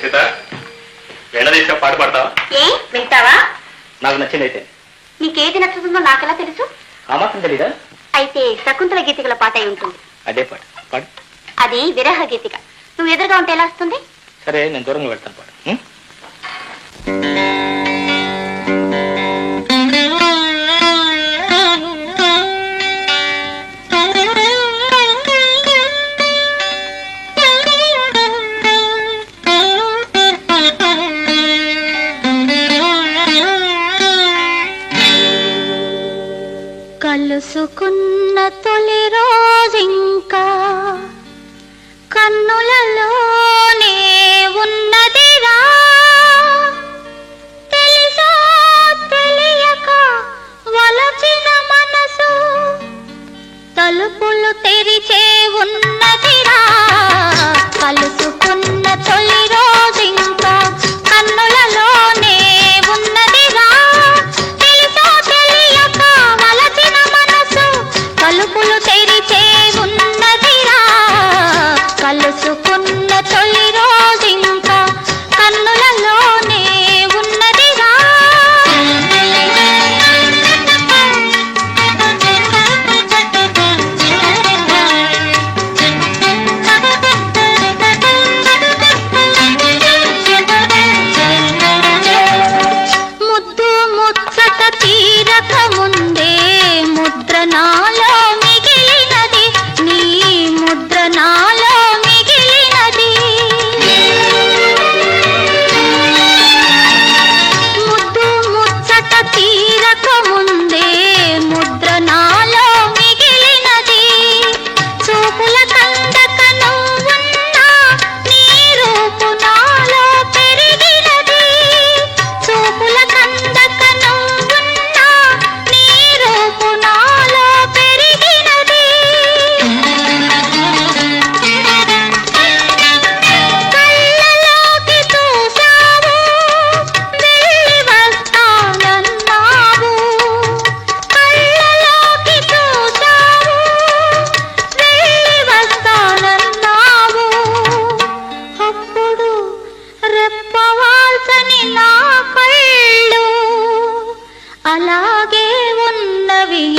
సీత వెళ్ళదీసిన పాట పాడతావా? ఏ? వింటావా? నాకు నచ్చింది అయితే నీకేది నచ్చుతుందో నాకెలా తెలుసు? ఆ మాత్రం తెలీదా? అయితే శకుంతల గీతికల పాట అయి ఉంటుంది. అదే పాట. పాడు. అది విరహ గీతిక. నువ్వు ఎదురుగా ఉంటే ఎలా వస్తుంది? సరే నేను దూరంగా వెళ్తాను పాడు. ఉం? తొలి రోజింకా కన్నులలోనే ఉన్నదిరా తెలుసా తెలియక వలచిన మనసు తలుపులు తెరిచే ఉన్నదిరా కలుసుకున్న తొలి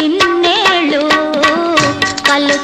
ఇన్నేళ్ళు కలు